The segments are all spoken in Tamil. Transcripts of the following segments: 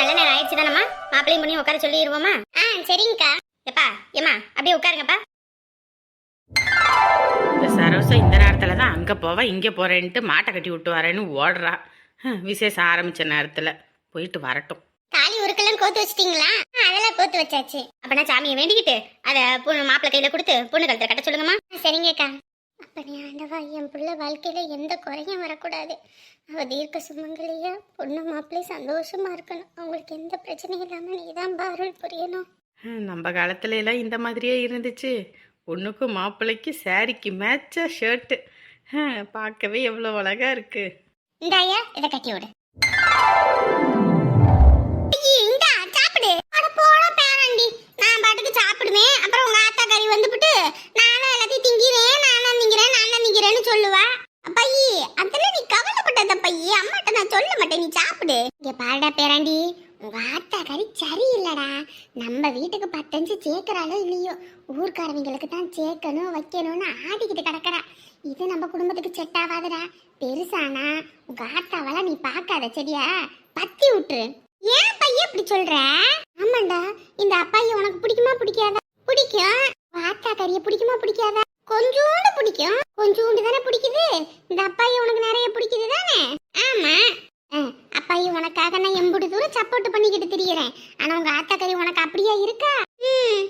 நல்ல நேரம் ஆயிடுச்சு தானம்மா மாப்பிளையும் பண்ணி உட்கார சொல்லிடுவோமா? ஆ சரிங்கக்கா. எப்பா ஏம்மா அப்படியே உட்காருங்கப்பா. இந்த சரோசா இந்த நேரத்துல தான் அங்க போவா இங்க போறேன்ட்டு மாட்டை கட்டி விட்டு வரேன்னு ஓடுறா. விசேஷம் ஆரம்பிச்ச நேரத்துல. போயிட்டு வரட்டும். தாலி உருக்கெல்லாம் கோத்து வச்சிட்டீங்களா? அதெல்லாம் கோத்து வச்சாச்சு. அப்பனா சாமியை வேண்டிக்கிட்டு அதை பொண்ணு மாப்பிள்ளை கையில கொடுத்து பொண்ணு கழுத்தை கட்ட சொல்லுங்கம்மா. சரிங்கக்கா. அப்பனே ஆண்டவா என் பிள்ளை வாழ்க்கையில எந்த குறையும் வரக்கூடாது. அவ தீர்க்க சுமங்கலியா பொண்ணு மாப்பிள்ளை சந்தோஷமா இருக்கணும். அவங்களுக்கு எந்த பிரச்சனையும் இல்லாம நீதான் அருள் புரியணும். நம்ம காலத்துல எல்லாம் இந்த மாதிரியே இருந்துச்சு. பொண்ணுக்கும் மாப்பிள்ளைக்கு சாரிக்கு மேட்சா ஷர்ட்டு பார்க்கவே எவ்வளோ அழகா இருக்கு. இந்தாயா இதை கட்டி விடு. சாப்பிடு. நான் பாட்டுக்கு சாப்பிடுவேன். அப்புறம் உங்க ஆத்தா கறி வந்துபிட்டு நானும் திங்கிறேன் சொல்லுவா? பையி அதெல்லாம் நீ கவலைப்பட்டத பையி அம்மாட்ட நான் சொல்ல மாட்டேன் நீ சாப்பிடு. இங்க பாருடா பேராண்டி உங்க ஆத்தா கறி சரியில்லடா. நம்ம வீட்டுக்கு பத்தஞ்சு சேர்க்கறாளோ இல்லையோ ஊர்க்காரவங்களுக்கு தான் சேர்க்கணும் வைக்கணும்னு ஆடிக்கிட்டு கிடக்குறா. இது நம்ம குடும்பத்துக்கு செட் ஆகாதுடா பெருசானா உங்க ஆத்தாவெல்லாம் நீ பார்க்காத சரியா? பத்தி விட்டுரு ஏன் பையன் இப்படி சொல்ற? ஆமாண்டா இந்த அப்பாயி உனக்கு பிடிக்குமா பிடிக்காதா? பிடிக்கும். உன் ஆத்தா பிடிக்குமா பிடிக்காதா? கொஞ்சோண்டு தானே பிடிக்குது இந்த அப்பாயி உனக்கு நிறைய பிடிக்குது தானே ஆமா அஹ், அப்பாயி உனக்காக நான் எம்புடு தூரம் சப்போர்ட் பண்ணிக்கிட்டு திரியறேன் ஆனா உங்க ஆத்தா கறி உனக்கு அப்படியா இருக்கா ம்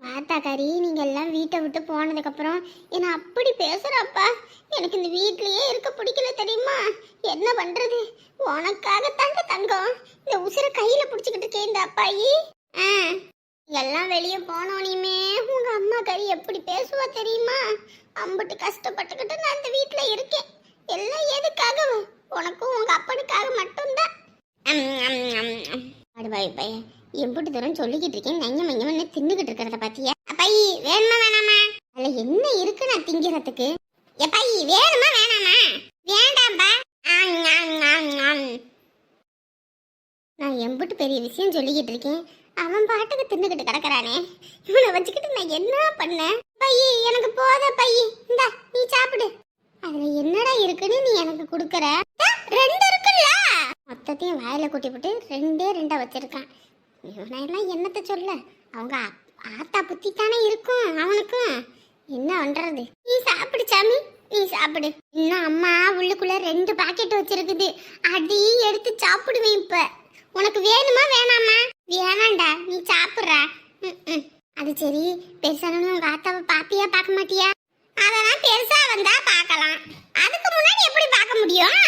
ஆத்தா கறி நீங்க எல்லாம் வீட்டை விட்டு போனதுக்கு அப்புறம் என்ன அப்படி பேசுறப்பா எனக்கு இந்த வீட்லயே இருக்க பிடிக்கல தெரியுமா என்ன பண்றது உனக்காக தாங்க தங்கம் இந்த உசுர கையில புடிச்சுக்கிட்டு இருக்கேன் இந்த அப்பாயி ஆ, எல்லாம் வெளியே போனோனையுமே உங்க அம்மா கறி எப்படி பேசுவா தெரியுமா அம்புட்டு கஷ்டப்பட்டுக்கிட்டு நான் இந்த வீட்ல இருக்கேன் எல்லாம் எதுக்காக உனக்கும் உங்க அப்பனுக்காக மட்டும்தான் அம், அம், அம், அம். அடுபாவி பையன் எம்புட்டு தூரம் சொல்லிக்கிட்டு இருக்கேன். நெஞ்ச மஞ்சம் தின்னுக்கிட்டு இருக்கிறத பாத்தியா? அப்பாயி வேணுமா வேணாமா? அதுல என்ன இருக்கு நான் திங்கிறதுக்கு? எப்பாயி வேணுமா வேணாமா? வேண்டாம்பா. நான் எம்புட்டு பெரிய விஷயம் சொல்லிக்கிட்டு இருக்கேன். அவன் பாட்டுக்கு தின்னுக்கிட்டு கிடக்குறானே. இவனை வச்சுக்கிட்டு நான் என்ன பண்ணேன் பையி எனக்கு போத பையி இந்தா நீ சாப்பிடு. அதுல என்னடா இருக்குன்னு நீ எனக்கு கொடுக்கற? ரெண்டு இருக்குல்ல? மொத்தத்தையும் வாயில கூட்டி போட்டு ரெண்டே ரெண்டா வச்சிருக்கான். இவனெல்லாம் என்னத்த சொல்ல? அவங்க ஆத்தா புத்தி தானே இருக்கும் அவனுக்கும். என்ன பண்றது? நீ சாப்பிடு சாமி. நீ சாப்பிடு. இன்னும் அம்மா உள்ளுக்குள்ள ரெண்டு பாக்கெட் வச்சிருக்குது. அதையும் எடுத்து சாப்பிடுவேன் இப்ப. உனக்கு வேணுமா வேணாமா? வேணாண்டா நீ சாப்பிடுறா. அது சரி. பெருசானு உங்க ஆத்தாவை பாப்பியா பார்க்க மாட்டியா? அதெல்லாம் பெருசா வந்தா பார்க்கலாம். முன்னாடி எப்படி பார்க்க முடியும்?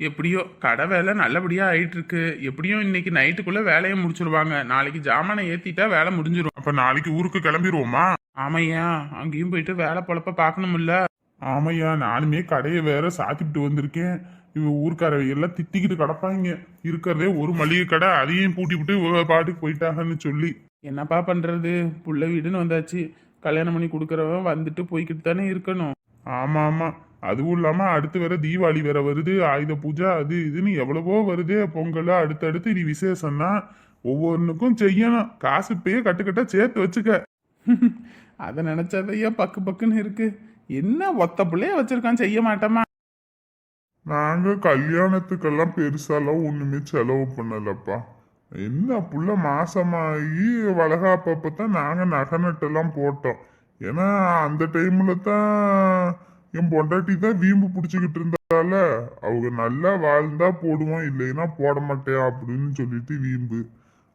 எப்படியோ கடை வேலை நல்லபடியா ஆயிட்டு இருக்கு எப்படியும் இன்னைக்கு நைட்டுக்குள்ள வேலையை முடிச்சிருவாங்க. நாளைக்கு ஜாமானை ஏத்திட்டா வேலை முடிஞ்சிரும். அப்ப நாளைக்கு ஊருக்கு கிளம்பிடுவோமா ஆமையா அங்கேயும் போயிட்டு வேலை பொழப்ப பார்க்கணும்ல. ஆமையா நானுமே கடையை வேற சாத்திட்டு வந்திருக்கேன். இவ ஊர்க்காரவை எல்லாம் திட்டிக்கிட்டு கிடப்பாங்க. இருக்கிறதே ஒரு மளிகை கடை அதையும் பூட்டி விட்டு பாட்டுக்கு போயிட்டாங்கன்னு சொல்லி. என்னப்பா பண்றது? புள்ள வீடுன்னு வந்தாச்சு. கல்யாணம் பண்ணி கொடுக்கறவன் வந்துட்டு போய்கிட்டு தானே இருக்கணும். ஆமா ஆமா. அதுவும் இல்லாம அடுத்து வேற தீபாவளி வேற வருது ஆயுத பூஜை அது இதுன்னு எவ்வளவோ வருது. பொங்கல் அடுத்தடுத்து இனி விசேஷம் தான் ஒவ்வொன்றுக்கும் செய்யணும். காசு இப்பயே கட்டுக்கட்டா சேர்த்து வச்சுக்க. அதை நினைச்சதையா பக்கு பக்குன்னு இருக்கு. என்ன ஒத்த பிள்ளைய வச்சிருக்கான் செய்ய மாட்டோமா நாங்க கல்யாணத்துக்கெல்லாம் பெருசாலாம் ஒண்ணுமே செலவு பண்ணலப்பா. என்ன புள்ள மாசமாகி வளகாப்பப்ப தான் நாங்க நகை நட்டெல்லாம் போட்டோம். ஏன்னா அந்த டைம்ல தான் என் பொண்டாட்டி தான் வீம்பு பிடிச்சிக்கிட்டு இருந்தால. அவங்க நல்லா வாழ்ந்தா போடுவோம் இல்லைன்னா போட மாட்டேன் அப்படின்னு சொல்லிட்டு வீம்பு.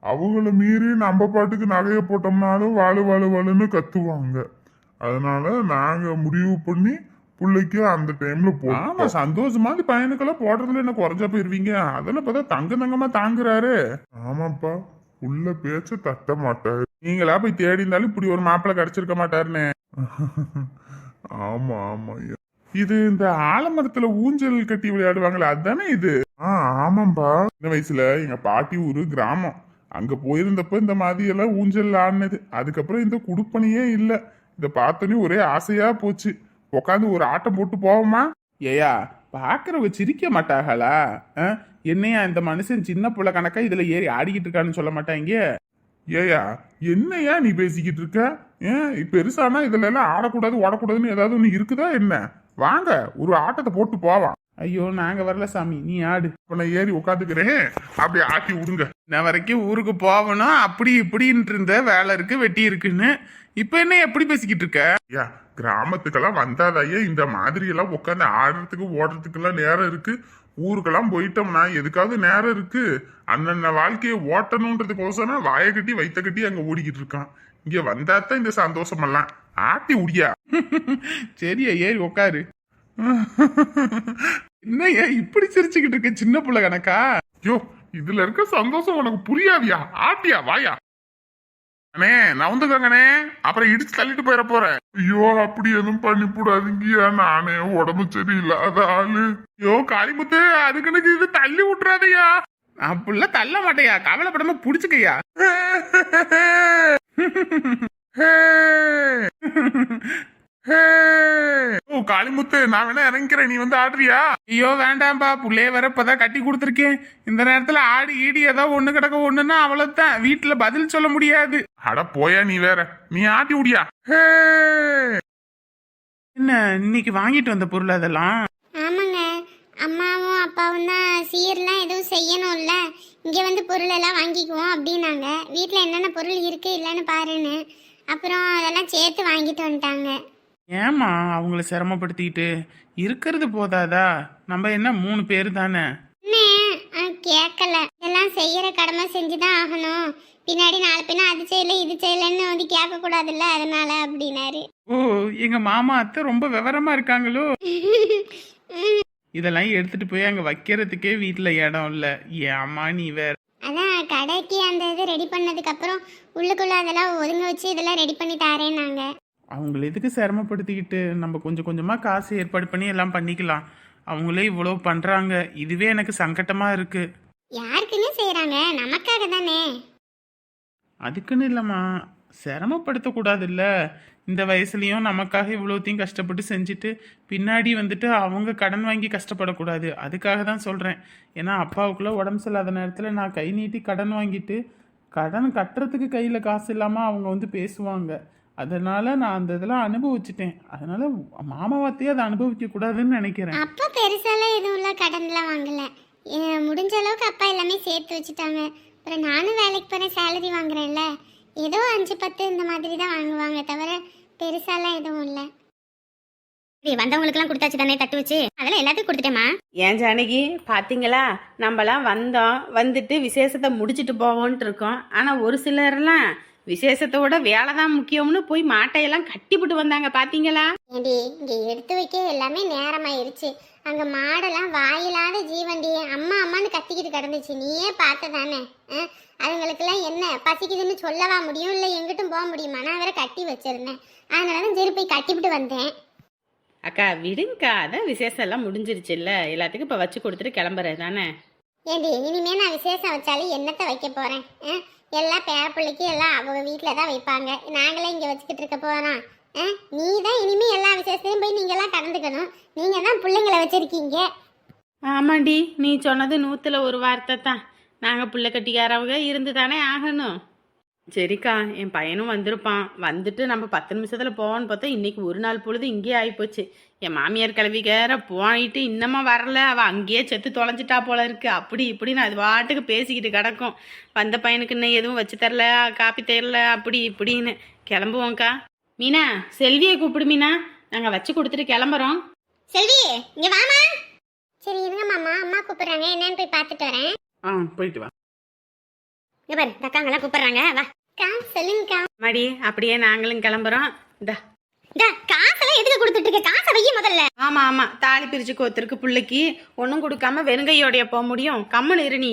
அவங்கள மீறி நம்ம பாட்டுக்கு நகையை போட்டோம்னாலும் வாழு வாழு வாழுன்னு கத்துவாங்க. அதனால நாங்க முடிவு பண்ணி பிள்ளைக்கு அந்த டைம்ல ஆமா போட்டோம் சந்தோஷமா பையனுக்கெல்லாம் போடுறதுல என்ன குறைஞ்சா போயிருவீங்க? அதெல்லாம் பார்த்தா தங்க தங்கமா தாங்குறாரு. ஆமாப்பா உள்ள பேச்ச தட்ட மாட்டாரு. நீங்களா போய் தேடி இருந்தாலும் இப்படி ஒரு மாப்பிள்ளை கிடைச்சிருக்க மாட்டாருன்னு. ஆமா ஆமா. ஐயா. இது இந்த ஆலமரத்துல ஊஞ்சல் கட்டி விளையாடுவாங்களே அதுதானே இது? ஆ ஆமாப்பா சின்ன வயசுல எங்க பாட்டி ஊரு கிராமம். அங்க போயிருந்தப்ப இந்த மாதிரி எல்லாம் ஊஞ்சல் ஆடினது. அதுக்கப்புறம் இந்த குடுப்பணியே இல்ல. இத பார்த்தோன்னே ஒரே ஆசையா போச்சு. உட்காந்து ஒரு ஆட்டம் போட்டு போவோமா? ஏயா பாக்குறவங்க சிரிக்க மாட்டாங்களா ஆ? என்னையா இந்த மனுஷன் சின்ன புள்ள கணக்கா இதுல ஏறி ஆடிக்கிட்டு இருக்கான்னு சொல்ல மாட்டாங்க ஏயா என்னையா நீ பேசிக்கிட்டு இருக்க? ஏன்? பெருசானா? இதுல எல்லாம் ஆடக்கூடாது ஓடக்கூடாதுன்னு ஏதாவது ஒன்று இருக்குதா என்ன? வாங்க ஒரு ஆட்டத்தை போட்டு போவான் ஐயோ நாங்க வரல சாமி. நீ ஆடு. இப்ப நான் ஏறி உட்காந்துக்கிறேன் அப்படி ஆட்டி விடுங்க. நான் வரைக்கும் ஊருக்கு போகணும் அப்படி இப்படின்ட்டு இருந்த வேலை இருக்கு வெட்டி இருக்குன்னு. இப்ப என்ன எப்படி பேசிக்கிட்டு இருக்க? ஐயா கிராமத்துக்கெல்லாம் வந்தாதையே இந்த மாதிரி எல்லாம் உட்காந்து ஆடுறதுக்கு ஓடுறதுக்கெல்லாம் நேரம் இருக்கு. ஊருக்கெல்லாம் போயிட்டோம்னா எதுக்காவது நேரம் இருக்கு. அந்தந்த வாழ்க்கையை ஓட்டணுன்றதுக்கோசரம் வாயை கட்டி வைத்த கட்டி அங்க ஓடிக்கிட்டு இருக்கான். இங்க வந்தாதான் இந்த சந்தோஷமெல்லாம். ஆட்டி உடியா. சரியா ஏறி உட்காரு என்னய்யா இப்படி சிரிச்சுக்கிட்டு இருக்க சின்ன புள்ள கணக்கா? யோ இதுல இருக்க சந்தோஷம் உனக்கு புரியாதியா? ஆட்டியா வாயா? அண்ணே நவுந்துக்கங்கண்ணே அப்புறம் இடிச்சு தள்ளிட்டு போயிட போறேன். ஐயோ அப்படி எதுவும் பண்ணி போடாதீங்கயா நானே உடம்பு சரியில்லாத ஆளு. ஐயோ காளிமுத்து அதுக்கு இது தள்ளி விட்டுறாதயா அப்படிலாம் தள்ள மாட்டேயா கவலைப்படாம புடிச்சுக்கய்யா. ஓ காளிமுத்து நான் வேணா இறங்கிக்கிறேன். நீ வந்து ஆடுறியா? ஐயோ வேண்டாம்பா. புள்ளைய வர இப்பதான் கட்டி கொடுத்துருக்கேன். இந்த நேரத்துல ஆடி ஈடி ஏதோ ஒண்ணு கிடக்க ஒண்ணுன்னா அவ்வளவுதான். வீட்டுல பதில் சொல்ல முடியாது. அட போயா நீ வேற. நீ ஆட்டி விடியா. என்ன இன்னைக்கு வாங்கிட்டு வந்த பொருள் அதெல்லாம்? ஆமாங்க. அம்மாவும் அப்பாவும் தான் சீர்லாம் எதுவும் செய்யணும்ல. இங்கே வந்து பொருள் எல்லாம் வாங்கிக்குவோம் அப்படின்னாங்க. வீட்டில் என்னென்ன பொருள் இருக்கு இல்லைன்னு பாருன்னு. அப்புறம் அதெல்லாம் சேர்த்து வாங்கிட்டு வந்துட்டாங்க. ஏமா அவங்கள சிரமப்படுத்திக்கிட்டு? இருக்கிறது போதாதா? நம்ம என்ன மூணு பேர் தானே? கேட்கல இதெல்லாம் செய்யற கடமை செஞ்சுதான் ஆகணும். பின்னாடி நாலு பின்ன அது செய்யல இது செய்யலன்னு வந்து கேட்க கூடாதுல்ல அதனால அப்படின்னாரு. ஓ எங்க மாமா அத்தை ரொம்ப விவரமா இருக்காங்களோ? இதெல்லாம் எடுத்துட்டு போய் அங்க வைக்கிறதுக்கே வீட்டுல இடம் இல்ல. ஏமா நீ வேற. அதான் கடைக்கு அந்த இது ரெடி பண்ணதுக்கு அப்புறம் உள்ளுக்குள்ள அதெல்லாம் ஒதுங்க வச்சு இதெல்லாம் ரெடி பண்ணி தாரேன்னாங்க. அவங்கள எதுக்கு சிரமப்படுத்திக்கிட்டு? நம்ம கொஞ்சம் கொஞ்சமா காசு ஏற்பாடு பண்ணி எல்லாம் பண்ணிக்கலாம். அவங்களே இவ்வளோ பண்றாங்க. இதுவே எனக்கு சங்கட்டமா இருக்கு. யாருக்குன்னு செய்றாங்க? நமக்காக தானே. அதுக்குன்னு இல்லைம்மா. சிரமப்படுத்தக்கூடாதுல்ல. இந்த வயசுலேயும் நமக்காக இவ்வளோத்தையும் கஷ்டப்பட்டு செஞ்சுட்டு பின்னாடி வந்துட்டு அவங்க கடன் வாங்கி கஷ்டப்படக்கூடாது. அதுக்காக தான் சொல்கிறேன் ஏன்னா அப்பாவுக்குள்ளே உடம்பு சரியில்லாத நேரத்தில் நான் கை நீட்டி கடன் வாங்கிட்டு கடன் கட்டுறதுக்கு கையில் காசு இல்லாமல் அவங்க வந்து பேசுவாங்க. அதனால நான் அந்த இதெல்லாம் அனுபவிச்சிட்டேன். அதனால மாமாவத்தையே அதை அனுபவிக்க கூடாதுன்னு நினைக்கிறேன். அப்பா பெருசாலாம் எதுவும் இல்லை கடன்லாம் வாங்கல. முடிஞ்ச அளவுக்கு அப்பா எல்லாமே சேர்த்து வச்சுட்டாங்க. அப்புறம் நானும் வேலைக்கு போகிறேன் சேலரி வாங்குறேன்ல. ஏதோ அஞ்சு பத்து இந்த மாதிரி தான் வாங்குவாங்க தவிர பெருசாலாம் எதுவும் இல்லை. வந்தவங்களுக்குலாம் கொடுத்தாச்சு தானே தட்டு வச்சு? அதெல்லாம் எல்லாத்துக்கும் கொடுத்துட்டேம்மா. ஏன் ஜானகி பார்த்தீங்களா நம்மலாம் வந்தோம் வந்துட்டு விசேஷத்தை முடிச்சிட்டு போவோன்ட்டு இருக்கோம். ஆனால் ஒரு சிலர்லாம் விசேஷத்தை விட வேலை தான் முக்கியம்னு போய் மாட்டையெல்லாம் கட்டிவிட்டு வந்தாங்க பார்த்தீங்களா ஏண்டி இங்கே எடுத்து வைக்க எல்லாமே நேரமாயிருச்சு. அங்கே மாடெல்லாம் வாயிலாத ஜீவண்டி அம்மா அம்மான்னு கத்திக்கிட்டு கிடந்துச்சு. நீயே பார்த்த தானே அதுங்களுக்கெல்லாம் என்ன? பசிக்குதுன்னு சொல்லவா முடியும்? இல்லை எங்கிட்டும் போக முடியுமா? நான் வேற கட்டி வச்சிருந்தேன். அதனால தான் சரி போய் கட்டிவிட்டு வந்தேன். அக்கா விடுங்கக்கா. அதான் விசேஷம் எல்லாம் முடிஞ்சிருச்சுல்ல. எல்லாத்துக்கும் இப்போ வச்சு கொடுத்துட்டு கிளம்புறது தானே? ஏண்டி இனிமே நான் விசேஷம் வச்சாலும் என்னத்தை வைக்க போகிறேன் எல்லாம் பேர பிள்ளைக்கு எல்லாம் அவங்க வீட்டில் தான் வைப்பாங்க. நாங்களே இங்கே வச்சுக்கிட்டு இருக்க போகிறோம் நீ தான் இனிமே எல்லா விசேஷத்தையும் போய் நீங்கள்லாம் கலந்துக்கணும் நீங்கள் தான் பிள்ளைங்களை வச்சுருக்கீங்க. ஆமாண்டி நீ சொன்னது நூற்றுல ஒரு வார்த்தை தான். நாங்கள் பிள்ளை கட்டிக்காரவங்க இருந்து தானே ஆகணும். சரிக்கா என் பையனும் வந்திருப்பான். வந்துட்டு நம்ம பத்து நிமிஷத்தில் போவோன்னு பார்த்தா இன்னைக்கு ஒரு நாள் பொழுது இங்கேயே ஆகிப்போச்சு என் மாமியார் கிளவிக்கார போயிட்டு இன்னமா வரல. அவள் அங்கேயே செத்து தொலைஞ்சிட்டா போல இருக்கு. அப்படி இப்படின்னு அது பாட்டுக்கு பேசிக்கிட்டு கிடக்கும். வந்த பையனுக்கு இன்னும் எதுவும் வச்சு தரல காப்பி தரல அப்படி இப்படின்னு. கிளம்புவோம்க்கா. மீனா செல்வியை கூப்பிடு மீனா. நாங்கள் வச்சு கொடுத்துட்டு கிளம்புறோம். செல்வி இங்க வாமா. சரி இருங்க மாமா. அம்மா கூப்பிடுறாங்க. என்னன்னு போய் பார்த்துட்டு வரேன். ஆ போயிட்டு வா. இங்க பாரு தக்காங்கெல்லாம் கூப்பிடுறாங்க. வா. கா சொல்லுங்கக்கா. மடி அப்படியே நாங்களும் கிளம்புறோம். இந்தா இந்த. காசெல்லாம் எதுக்கு கொடுத்துட்டு இருக்க? காசை வைய முதல்ல. ஆமா ஆமா. தாலி பிரிச்சு கோத்திருக்கு பிள்ளைக்கு கொடுக்காம வெறுங்கையோடைய போக முடியும்? கம்முன்னு இரு நீ.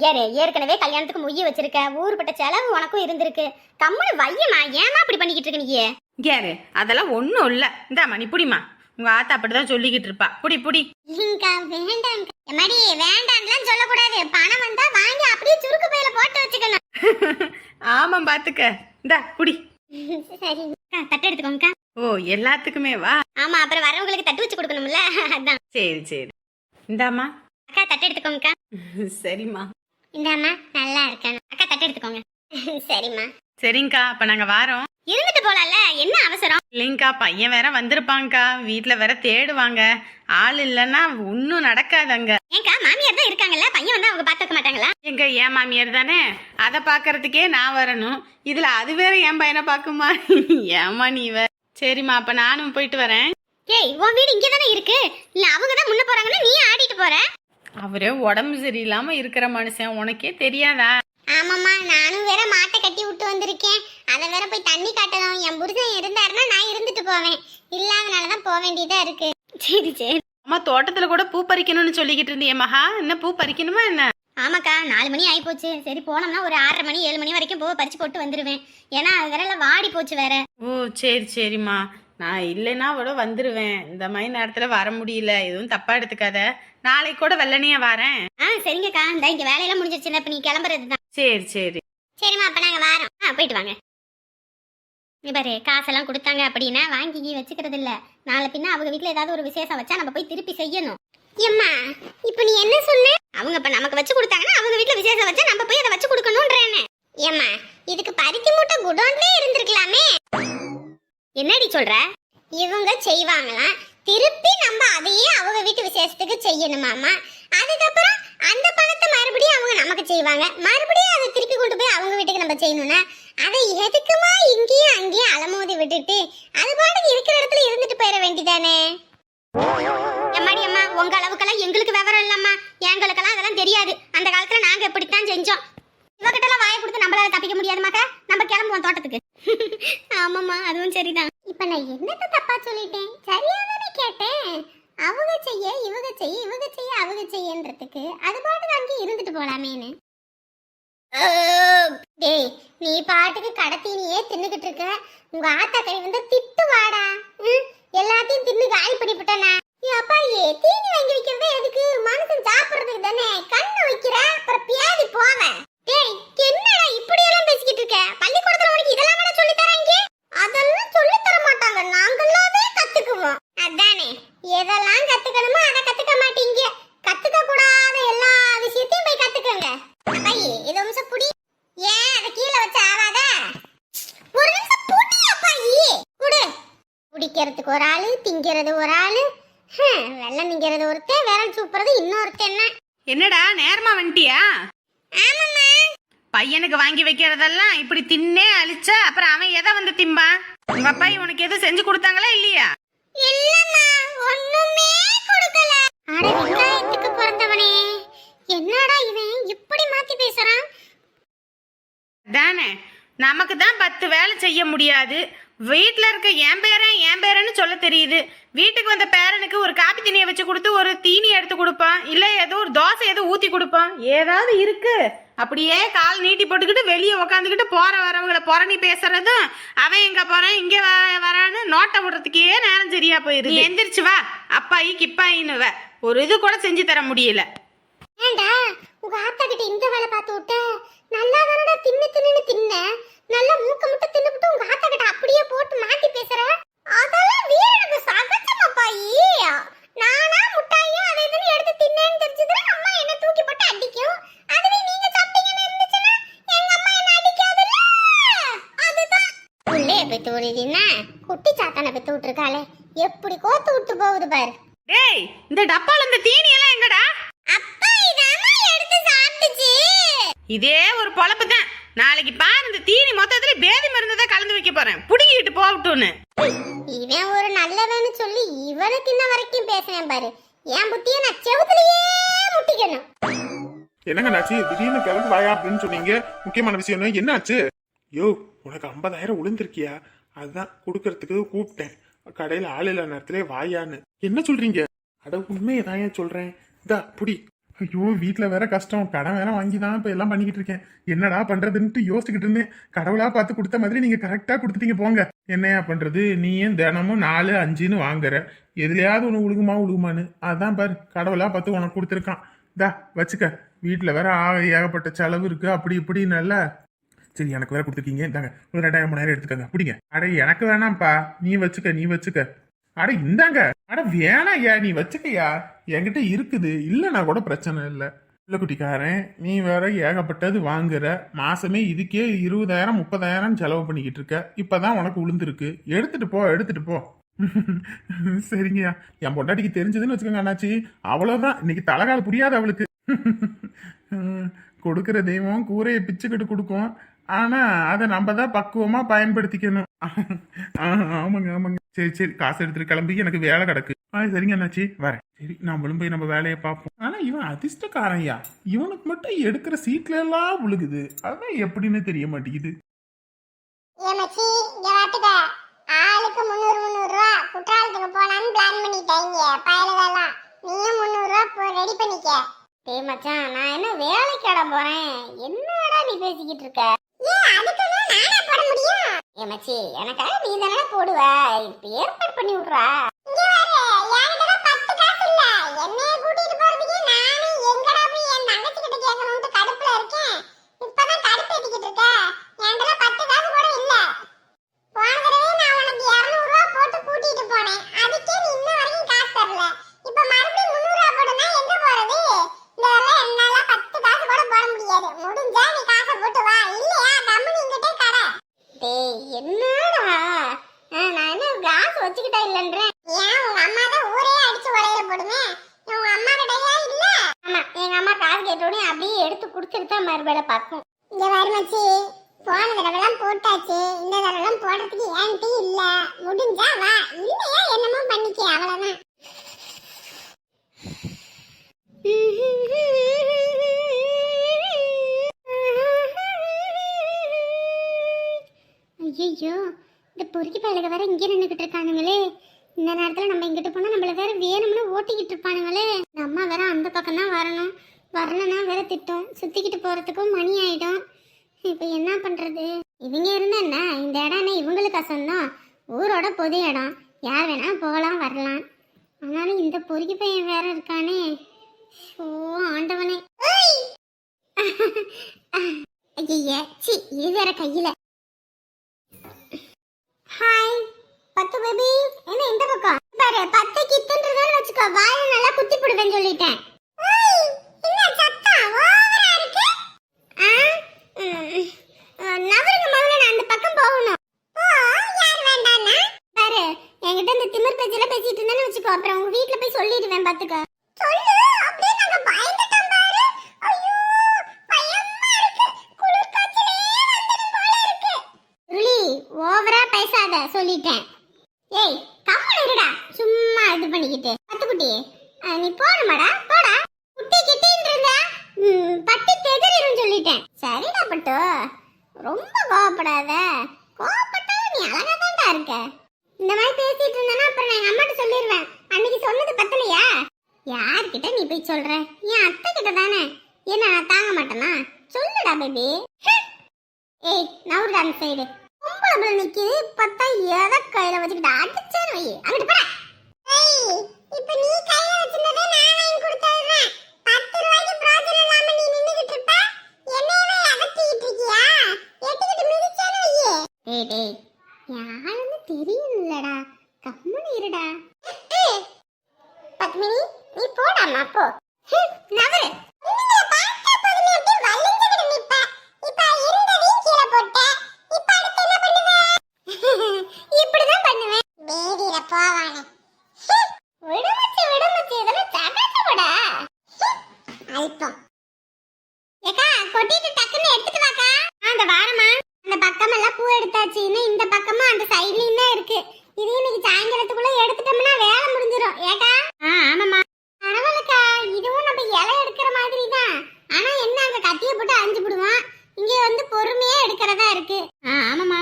ஏறு ஏற்கனவே கல்யாணத்துக்கு முய்ய வச்சிருக்க. ஊருப்பட்ட செலவு உனக்கும் இருந்திருக்கு. கம்முனு வையமா ஏமா இப்படி பண்ணிக்கிட்டு இருக்க நீ அதெல்லாம் ஒன்றும் இல்லை. இந்தாம்மா நீ புடிமா உங்க ஆத்தா அப்படிதான் சொல்லிக்கிட்டு இருப்பா. புடி புடி. வேண்டாம் எம்மாடி வேண்டாம்லாம் சொல்லக்கூடாது. பணம் வந்தா வாங்கி அப்படியே சுருக்கு பையில போட்டு வச்சுக்கணும். ஆமாம் பார்த்துக்க இந்தா புடி. சரி தட்டு எடுத்துக்கோங்கக்கா. ஓ எல்லாத்துக்குமே வா. ஆமா அப்புறம் வரவங்களுக்கு தட்டு வச்சு கொடுக்கணும்ல? அதான். சரி சரி. இந்தாம்மா. அக்கா தட்டு எடுத்துக்கோங்கக்கா. சரிம்மா. இந்தாம்மா நல்லா இருக்கேன் அக்கா தட்டு எடுத்துக்கோங்க. சரிம்மா. சரிங்கக்கா அப்போ நாங்கள் வாரோம். இருந்துட்டு போலாம்ல? என்ன அவசரம்? இல்லைங்கக்கா பையன் வேற வந்திருப்பாங்கக்கா. வீட்டில் வேற தேடுவாங்க. ஆள் இல்லைன்னா ஒன்றும் நடக்காதங்க. ஏன்க்கா மாமியார் தான் இருக்காங்கல்ல? பையன் வந்து அவங்க பாத்துக்க மாட்டாங்களா? எங்க என் மாமியார் தானே? அதை பார்க்கறதுக்கே நான் வரணும். இதுல அது வேற என் பையனை பார்க்குமா? ஏமா நீ வேற சரிம்மா அப்ப நானும் போயிட்டு வரேன். ஏய் உன் வீடு இங்கே தானே இருக்கு? இல்ல அவங்க தான் முன்ன போறாங்கன்னா நீ ஆடிட்டு போற? அவரே உடம்பு சரியில்லாம இருக்கிற மனுஷன் உனக்கே தெரியாதா? ஆமாம்மா நானும் வேற மாட்டை கட்டி விட்டு வந்திருக்கேன். அதை வேற போய் தண்ணி காட்டணும். என் புருஷன் இருந்தாருன்னா நான் இருந்துட்டு போவேன். இல்லாதனால தான் போக வேண்டியதா இருக்கு. சரி சரி. அம்மா தோட்டத்துல கூட பூ பறிக்கணும்னு சொல்லிக்கிட்டு இருந்தியே மகா. என்ன பூ பறிக்கணுமா என்ன? ஆமாக்கா நாலு மணி ஆயிப்போச்சு. சரி போனோம்னா ஒரு ஆறரை மணி ஏழு மணி வரைக்கும் பூவை பறிச்சு போட்டு வந்துருவேன். ஏன்னா அது வேற வாடி போச்சு வேற. ஓ சரி சரிம்மா. நான் இல்லைன்னா கூட வந்துருவேன். இந்த மாதிரி நேரத்துல வர முடியல. எதுவும் தப்பா எடுத்துக்காத. நாளைக்கு கூட வெள்ளனியா வரேன். ஆ சரிங்கக்கா. இந்த இங்க வேலையெல்லாம் முடிஞ்சிருச்சுல இப்ப நீ கிளம்புறது தான் சரி சரி. சரிம்மா அப்ப நாங்க வரோம். ஆ போயிட்டு வாங்க. இங்க பாரு காசெல்லாம் கொடுத்தாங்க அப்படின்னா வாங்கி வச்சுக்கிறது இல்ல நாளை பின்ன அவங்க வீட்ல ஏதாவது ஒரு விசேஷம் வச்சா நம்ம போய் திருப்பி செய்யணும். ஏம்மா இப்போ நீ என்ன சொன்ன? அவங்க இப்ப நமக்கு வச்சு கொடுத்தாங்கன்னா அவங்க வீட்ல விசேஷம் வச்சா நம்ம போய் அதை வச்சு கொடுக்கணும்ன்றேன்னு ஏம்மா இதுக்கு பருத்தி மூட்டை குடோன்லயே இருந்திருக்கலாமே. என்னடி சொல்ற? இவங்க செய்வாங்களாம். திருப்பி நம்ம அதையே அவங்க வீட்டு விசேஷத்துக்கு செய்யணுமாமா அதுக்கப்புறம் அந்த பணத்தை மறுபடியும் அவங்க நமக்கு செய்வாங்க. மறுபடியும் அதை திருப்பி கொண்டு போய் அவங்க வீட்டுக்கு நம்ம செய்யணும்னா அதை எதுக்குமா இங்கேயும் அங்கேயும் அலமோதி விட்டுட்டு அது பாட்டுக்கு இருக்கிற இடத்துல இருந்துட்டு போயிட வேண்டிதானே உங்க அளவுக்கெல்லாம் எங்களுக்கு விவரம் இல்லம்மா. எங்களுக்கெல்லாம் அதெல்லாம் தெரியாது. அந்த காலத்துல நாங்க இப்படித்தான் செஞ்சோம். இவகிட்ட எல்லாம் வாயை கொடுத்து நம்மளால தப்பிக்க முடியாதுமாக்க. நம்ம கிளம்புவோம் தோட்டத்துக்கு. ஆமாம்மா அதுவும் சரிதான். இப்ப நான் என்னத்த தப்பா சொல்லிட்டேன்? சரியாதானே கேட்டேன். அவங்க செய்ய இவங்க செய்ய இவங்க செய்ய அவங்க செய்யன்றதுக்கு அது பாட்டுக்கு அங்கே இருந்துட்டு போலாமேன்னு. டேய் நீ பாட்டுக்கு கடத்தினியே தின்னுகிட்டு இருக்க. உங்க ஆத்தா கை வந்து திட்டு வாடா எல்லாத்தையும் தின்னு காலி பண்ணி விட்டனா? அப்பா ஏ தீனி வாங்கி வைக்கிறது எதுக்கு மனுஷன் சாப்பிடுறதுக்கு தானே? கண்ணு வைக்கிற? அப்புறம் பியாதி போவேன் டேய் என்னடா இப்படி எல்லாம் பேசிக்கிட்டு இருக்க பள்ளிக்கூடத்துல உனக்கு இதெல்லாம் வேணா சொல்லி தராங்க அதெல்லாம் சொல்லி தர மாட்டாங்க நாங்களாவே கத்துக்குவோம் அதானே எதெல்லாம் கத்துக்கணுமோ அதை கத்துக்க மாட்டீங்க கத்துக்க கூடாத எல்லா விஷயத்தையும் போய் கத்துக்கங்க அப்பாயி இது நிமிஷம் புடி ஏன் அதை கீழே வச்சு ஆவாத ஒரு நிமிஷம் புடி அப்பாயி குடு குடிக்கிறதுக்கு ஒரு ஆளு திங்கிறது ஒரு ஆளு ஹம், வெள்ளம் திங்கிறது ஒருத்தன் விரல் சூப்புறது இன்னொருத்தன் என்னடா நேரமா வந்துட்டியா ஆமாம்மா பையனுக்கு வாங்கி வைக்கிறதெல்லாம் இப்படி தின்னே அழிச்சா அப்புறம் அவன் எதை வந்து திம்பான்? உங்க அப்பா உனக்கு எதுவும் செஞ்சு கொடுத்தாங்களா இல்லையா? இல்லம்மா ஒண்ணுமே கொடுக்கல. அட வெங்காயத்துக்கு பிறந்தவனே. என்னடா இவன் இப்படி மாத்தி பேசுறான்? தானே நமக்கு தான் பத்து வேலை செய்ய முடியாது. வீட்டில் இருக்க என் பேரன் என் பேரன்னு சொல்ல தெரியுது. வீட்டுக்கு வந்த பேரனுக்கு ஒரு காப்பி தண்ணியை வச்சு கொடுத்து ஒரு தீனி எடுத்து கொடுப்பான். இல்லை ஏதோ ஒரு தோசை ஏதோ ஊற்றி கொடுப்பான். ஏதாவது இருக்கு. அப்படியே கால் நீட்டி போட்டுக்கிட்டு வெளியே உக்காந்துக்கிட்டு போற வரவங்களை புறணி பேசுறதும் அவன் எங்க போறான் இங்க வ- வரான்னு நோட்டை விடுறதுக்கே நேரம் சரியா போயிருது. நீ எந்திரிச்சு வா. அப்பாயி கிப்பாயின்னுவ ஒரு இது கூட செஞ்சு தர முடியல. ஏண்டா உங்க ஆத்தா கிட்ட இந்த வேலை பார்த்து விட்ட நல்லா தானடா தின்னு தின்னு தின்ன. நல்லா மூக்க முட்டை தின்னுபிட்டு உங்க ஆத்தா கிட்ட அப்படியே போட்டு பெத்து விட்டுருக்காளே எப்படி கோத்து விட்டு போகுது பாரு. டேய் இந்த டப்பால இந்த தீனி எல்லாம் எங்கடா? அப்பா இதாம்மா எடுத்து சாப்பிட்டுச்சு. இதே ஒரு பொழப்பு தான். நாளைக்கு பாரு இந்த தீனி மொத்தத்துல பேதி மருந்து தான் கலந்து வைக்க போறேன். புடுங்கிட்டு போகட்டும்னு இவன் ஒரு நல்லவன்னு சொல்லி இவனுக்கு இன்ன வரைக்கும் பேசுறேன் பாரு. என் புத்திய நான் செவுத்துலயே முட்டிக்கணும். என்னங்க நாச்சி திடீர்னு கிளம்பி வாயா அப்படின்னு சொன்னீங்க. முக்கியமான விஷயம் என்ன ஆச்சு யோ உனக்கு ஐம்பதாயிரம் விழுந்திருக்கியா அதுதான் கொடுக்கறதுக்கு கூப்பிட்டேன். கடையில் ஆள் இல்ல நேரத்திலே வாயான்னு. என்ன சொல்றீங்க? அட உண்மையை தான் ஏன் சொல்றேன்? இதா புடி. ஐயோ வீட்டில் வேற கஷ்டம். கடன் வேற வாங்கி தான் இப்போ எல்லாம் பண்ணிக்கிட்டு இருக்கேன். என்னடா பண்ணுறதுன்ட்டு யோசிச்சுக்கிட்டு இருந்தேன். கடவுளாக பார்த்து கொடுத்த மாதிரி நீங்கள் கரெக்டாக கொடுத்துட்டீங்க போங்க. என்னையா பண்றது? நீயும் தினமும் நாலு அஞ்சுன்னு வாங்குற? எதுலையாவது ஒன்று உழுகுமா உழுகுமான்னு. அதான் பாரு கடவுளாக பார்த்து உனக்கு கொடுத்துருக்கான். தா வச்சுக்க. வீட்டில் வேற ஏகப்பட்ட செலவு இருக்குது அப்படி இப்படின்னு சரி எனக்கு வேற கொடுத்துருக்கீங்க. இந்தாங்க ஒரு ரெண்டாயிரம் மூணாயிரம் எடுத்துக்கங்க. பிடிங்க அட எனக்கு வேணாம்ப்பா. நீ வச்சுக்க நீ வச்சுக்க. அட இந்தாங்க. அட வேணாயா நீ வச்சுக்கயா. என்கிட்ட இருக்குது. இல்லைனா கூட பிரச்சனை இல்லை. பிள்ளைக்குட்டிக்காரன் நீ வேற ஏகப்பட்டது வாங்குற. மாசமே இதுக்கே இருபதாயிரம் முப்பதாயிரம் செலவு பண்ணிக்கிட்டு இருக்க. இப்பதான் உனக்கு உளுந்துருக்கு. எடுத்துட்டு போ எடுத்துட்டு போ. சரிங்கய்யா. என் பொண்டாட்டிக்கு தெரிஞ்சதுன்னு வச்சுக்கோங்க அண்ணாச்சி. அவ்வளவுதான். இன்னைக்கு தலைகால் புரியாது அவளுக்கு. கொடுக்குற தெய்வம் கூரையை பிச்சுக்கிட்டு கொடுக்கும். ஆனா அதை நம்ம தான் பக்குவமா பயன்படுத்திக்கணும். ஆமாங்க ஆமாங்க. சரி சரி காசு எடுத்துட்டு கிளம்பி எனக்கு வேலை கிடக்கு. ஆ சரிங்க அண்ணாச்சி. வரேன். சரி நம்மளும் போய் நம்ம வேலையை பார்ப்போம். ஆனா இவன் அதிர்ஷ்டக்காரன்யா. இவனுக்கு மட்டும் எடுக்கிற சீட்ல எல்லாம் விழுகுது அதான் எப்படின்னு தெரிய மாட்டேங்குது. ஆளுக்கு முந்நூறு முந்நூறு ரூபா குற்றாலத்துக்கு போலான்னு பிளான் பண்ணிட்டாங்க. பயலுதெல்லாம் நீயும் முந்நூறு ரூபா ரெடி பண்ணிக்க. டேய் மச்சான் நான் என்ன வேலைக்கு இடம் போறேன்? என்னடா நீ பேசிக்கிட்டு இருக்க? நானே போட முடியும்? ஏமாச்சி எனக்காக நீ தானே போடுவ? ஏற்பாடு பண்ணி விடுறா இங்க பாரு என்கிட்ட பத்து காசு இல்ல என்னைய கூட்டிட்டு போறதுக்கே நானே எங்கடா போய் என் தங்கச்சி கிட்ட கேட்கணும்னு கடுப்புல இருக்கேன் இப்பதான் கடுப்பு ஏத்திக்கிட்டு இருக்க என்கிட்ட பத்து காசு கூட இல்ல போன தடவை நான் உனக்கு 200 ரூபா போட்டு கூட்டிட்டு போனேன் அதுக்கே நீ இன்ன வரைக்கும் காசு தரல இப்ப மறுபடியும் 300 ரூபா போடுனா எங்க போறது இந்த தடவை என்னால பத்து காசு கூட போட முடியாது முடிஞ்சா நீ காசை போட்டு வா இல்லையா கம்மு நீங்கிட்டே கடை டேய் என்னடா? நான் என்ன காசு வச்சுக்கிட்டா இல்லன்றேன். ஏன் உங்க அம்மா தான் ஊரே அடிச்சு உலையில போடுமே உங்க அம்மா கிட்டயா இல்ல? ஆமா எங்க அம்மா காசு கேட்டோடனே அப்படியே எடுத்து குடுத்துட்டு தான் மறுபடியும் பார்க்கும். பக்கம்தான் வரணும். வரலன்னா வேற திட்டம். சுத்திக்கிட்டு போறதுக்கும் மணி ஆயிடும். இப்போ என்ன பண்றது? இவங்க இருந்தா என்ன? இந்த இடம் என்ன? இவங்களுக்கு அசந்தம். ஊரோட பொது இடம். யார் வேணா போகலாம் வரலாம். ஆனாலும் இந்த பொறுக்கி பையன் வேற இருக்கானே. ஓ ஆண்டவனே. ஐய சி இது வேற கையில. ஹாய் பத்து பேபி என்ன இந்த பக்கம்? பாரு பத்து கித்துன்றதால வச்சுக்கோ. வாயை நல்லா குத்தி போடுவேன்னு சொல்லிட்டேன். ஆ? நான் அந்த பக்கம் போகணும். ஓ என்கிட்ட இந்த திமிர் பேச்செல்லாம் பேசிட்டு இருந்தேன்னு வச்சுக்கோ. அப்புறம் உங்க வீட்டுல போய் சொல்லிடுவேன் பாத்துக்க சொல்லு அப்படியே நாங்க பயந்துட்டோம் பாரு ஐயோ பயமா இருக்கு குளிர் காய்ச்சலே வந்துடும் போல இருக்கு ருளி ஓவரா பேசாத சொல்லிட்டேன் ஏய் கம்மன் இருடா சும்மா இது பண்ணிக்கிட்டு பத்துக்குட்டி அஹ், நீ போடுமாடா போடா குட்டி கிட்டின்னு இருந்தா ம், பட்டி தெதறிடும் சொல்லிட்டேன் சரிடா பட்டு ரொம்ப கோவப்படாத கோவப்பட்டா நீ அழகா தான்டா இருக்க இந்த மாதிரி பேசிட்டு இருந்தேன்னா அப்புறம் நான் எங்க அம்மாட்ட சொல்லிடுவேன் அன்னைக்கு சொன்னது பத்தலையா யார்கிட்ட நீ போய் சொல்ற என் அத்தை கிட்ட தானே என்ன நான் தாங்க மாட்டேனா சொல்லுடா பேபி ஏய் நவுருடா டான்ஸ் சைடு பொம்பளை பிள்ளை நிக்குது பார்த்தா எதை கையில வச்சுக்கிட்டு அடிச்சேன்னு வை. அங்கிட்டு போற ஏய் இப்ப நீ கையில வச்சிருந்ததே நான் வாங்கி கொடுத்ததுதான் பத்து ரூபாய்க்கு பிரோஜனம் இல்லாம நீ நின்னுகிட்டு இருப்ப? என்னையவே அகத்திக்கிட்டு இருக்கியா? எட்டுக்கிட்டு மிதிச்சேன்னு வையே. ஏய் டேய் யாருன்னு தெரியலடா. கம்முனு இருடா. பத்மினி நீ போடாமா போ. ஹம், நவரு உன்னை பார்த்தா போதுமே அப்படியே வளைஞ்சுக்கிட்டு நிப்ப. இப்ப இருந்ததையும் கீழே போட்ட. இப்ப அடுத்து என்ன பண்ணுவ? இப்படிதான் பண்ணுவேன். பேதியில போவானே. விடுமுச்சு விடுமுச்சு இதெல்லாம் ஹம், அல்பம். ஏக்கா, கொட்டிட்டு டக்குன்னு எடுத்துட்டு வாக்கா. ஆ, இந்த வாரமா. அந்த பக்கமெல்லாம் பூ எடுத்தாச்சு இன்னும் இந்த பக்கமும் அந்த சைட்லயும் தான் இருக்கு இது இன்னைக்கு சாயங்காலத்துக்குள்ள எடுத்துட்டோம்னா வேலை முடிஞ்சிடும் ஏக்கா ஆ ஆமாம்மா பரவாயில்லக்கா இதுவும் நம்ம இலை எடுக்கிற மாதிரி தான் ஆனா என்ன அங்க கத்திய போட்டு அஞ்சு போடுவான் இங்க வந்து பொறுமையா எடுக்கிறதா இருக்கு ஆ ஆமாம்மா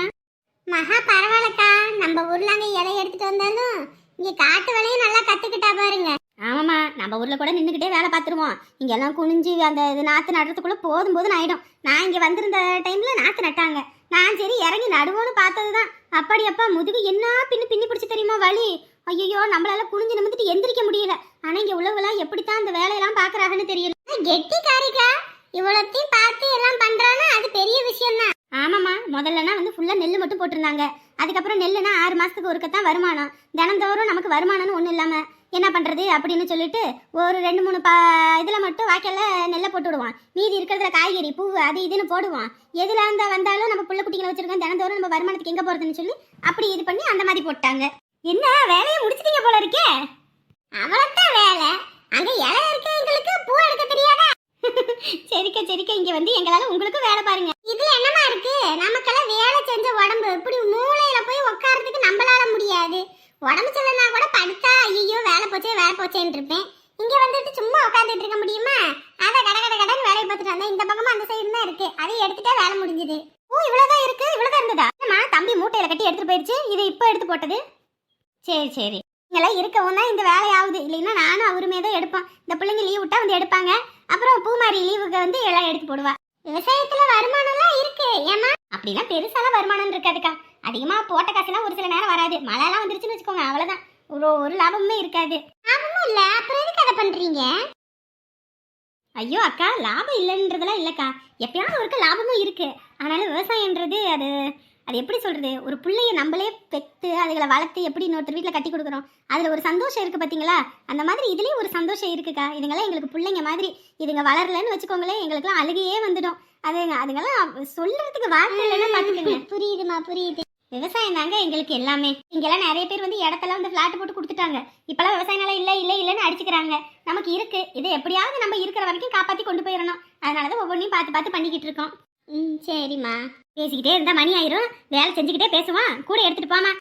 மகா பரவாயில்லக்கா நம்ம ஊர்ல அங்க இலை எடுத்துட்டு வந்தாலும் இங்க காட்டு வேலையும் நல்லா கத்துக்கிட்டா பாருங்க ஆமாம்மா நம்ம ஊர்ல கூட நின்றுக்கிட்டே வேலை பார்த்துருவோம் இங்க எல்லாம் குனிஞ்சு அந்த இது நாற்று நடுறதுக்குள்ளே போதும் போதும் ஆகிடும் நான் இங்கே வந்திருந்த டைமில் நாற்று நட்டாங்க. நான் சரி இறங்கி நடுவோன்னு பார்த்ததுதான். அப்படி அப்பா முதுகு என்ன பின்னு பின்னி பிடிச்சி தெரியுமா வலி? ஐயோ நம்மளால குனிஞ்சு நிமிந்துட்டு எந்திரிக்க முடியல. ஆனால் இங்கே உழவுலாம் எப்படித்தான் அந்த வேலையெல்லாம் பார்க்குறாங்கன்னு தெரியல. கெட்டி இவ்வளோத்தையும் பார்த்து எல்லாம் பண்ணுறான்னு அது பெரிய விஷயம் தான் ஆமாம்மா முதல்லனா வந்து ஃபுல்லாக நெல் மட்டும் போட்டிருந்தாங்க. அதுக்கப்புறம் நெல்லுனா ஆறு மாதத்துக்கு ஒருக்கத்தான் வருமானம். தினந்தோறும் நமக்கு வருமானம்னு ஒன்றும் இல்லாமல் என்ன பண்ணுறது அப்படின்னு சொல்லிட்டு ஒரு ரெண்டு மூணு பா இதில் மட்டும் வாய்க்கால நெல்லை போட்டு விடுவான். மீதி இருக்கிறதுல காய்கறி பூ அது இதுன்னு போடுவான். எதில் அந்த வந்தாலும் நம்ம பிள்ளை குட்டிகளை வச்சிருக்கோம். தினந்தோறும் நம்ம வருமானத்துக்கு எங்கே போகிறதுன்னு சொல்லி அப்படி இது பண்ணி அந்த மாதிரி போட்டாங்க. என்ன வேலையை முடிச்சிட்டீங்க போல இருக்கே? அவ்வளோத்தான் வேலை. அங்கே இலை இருக்கவங்களுக்கு பூ எடுக்க தெரியாதா? சரிக்கா சரிக்கா. இங்கே வந்து எங்களால் உங்களுக்கும் வேலை பாருங்க இதுல என்னமா இருக்கு நமக்கெல்லாம் வேலை செஞ்ச உடம்பு இப்படி மூளையில போய் உட்கார்றதுக்கு நம்மளால முடியாது உடம்பு சரியில்லைனா கூட படுத்தா ஐயோ வேலை போச்சே வேலை போச்சேன்னு இருப்பேன் இங்க வந்துட்டு சும்மா உட்காந்துட்டு இருக்க முடியுமா அத கட கட கடன்னு வேலையை பார்த்துட்டு வந்தேன் இந்த பக்கமும் அந்த சைடு தான் இருக்கு அதை எடுத்துட்டா வேலை முடிஞ்சுது ஓ இவ்வளவுதான் இருக்கு இவ்வளவுதான் இருந்ததா அம்மா தம்பி மூட்டையில கட்டி எடுத்துட்டு போயிடுச்சு இது இப்போ எடுத்து போட்டது சரி சரி இங்கெல்லாம் இருக்கவும் தான் இந்த வேலை ஆகுது இல்லைன்னா நானும் அவருமே தான் எடுப்போம் இந்த பிள்ளைங்க லீவ் விட்டா வந்து எடுப்பாங்க அப்புறம் பூமாரி லீவுக்கு வந்து எல்லாம் எடுத்து போடுவா விவசாயத்துல வருமானம்லாம் இருக்கு ஏமா அப்படின்னா பெருசாலாம் வருமானம் இருக்காதுக்கா அதிகமா போட்ட காசுலாம் ஒரு சில நேரம் வராது மழைலாம் வந்துருச்சுன்னு வச்சுக்கோங்க அவ்வளவுதான் ஒரு ஒரு லாபமுமே இருக்காது லாபமும் இல்ல அப்புறம் எதுக்கு அதை பண்றீங்க ஐயோ அக்கா லாபம் இல்லைன்றதெல்லாம் இல்லக்கா. எப்பயாவது ஒருக்க லாபமும் இருக்கு. ஆனாலும் விவசாயன்றது அது அது எப்படி சொல்றது? ஒரு பிள்ளைய நம்மளே பெற்று அதுகளை வளர்த்து எப்படி இன்னொருத்தர் வீட்டில் கட்டி கொடுக்குறோம் அதில் ஒரு சந்தோஷம் இருக்கு பார்த்தீங்களா அந்த மாதிரி இதுலேயும் ஒரு சந்தோஷம் இருக்குக்கா. இதுங்கெல்லாம் எங்களுக்கு பிள்ளைங்க மாதிரி. இதுங்க வளரலன்னு வச்சுக்கோங்களேன் எங்களுக்குலாம் அழுகையே வந்துடும். அதுங்க அதுங்கெல்லாம் சொல்றதுக்கு வார்த்தை இல்லைன்னா பார்த்துக்கோங்க புரியுதுமா புரியுது. விவசாயம் தாங்க எங்களுக்கு எல்லாமே. இங்கெல்லாம் நிறைய பேர் வந்து இடத்தெல்லாம் வந்து ஃப்ளாட் போட்டு கொடுத்துட்டாங்க. இப்பெல்லாம் விவசாய நிலம் இல்லை இல்லை இல்லைன்னு அடிச்சுக்கிறாங்க. நமக்கு இருக்கு. இதை எப்படியாவது நம்ம இருக்கிற வரைக்கும் காப்பாற்றி கொண்டு போயிடணும். அதனால தான் ஒவ்வொன்றையும் பார்த்து பார்த்து பண்ணிக்கிட்டு இருக்கோம். ம் சரிம்மா. பேசிக்கிட்டே இருந்தால் மணி ஆயிரும். வேலை செஞ்சுக்கிட்டே பேசுவான் கூட எடுத்துகிட்டு போமா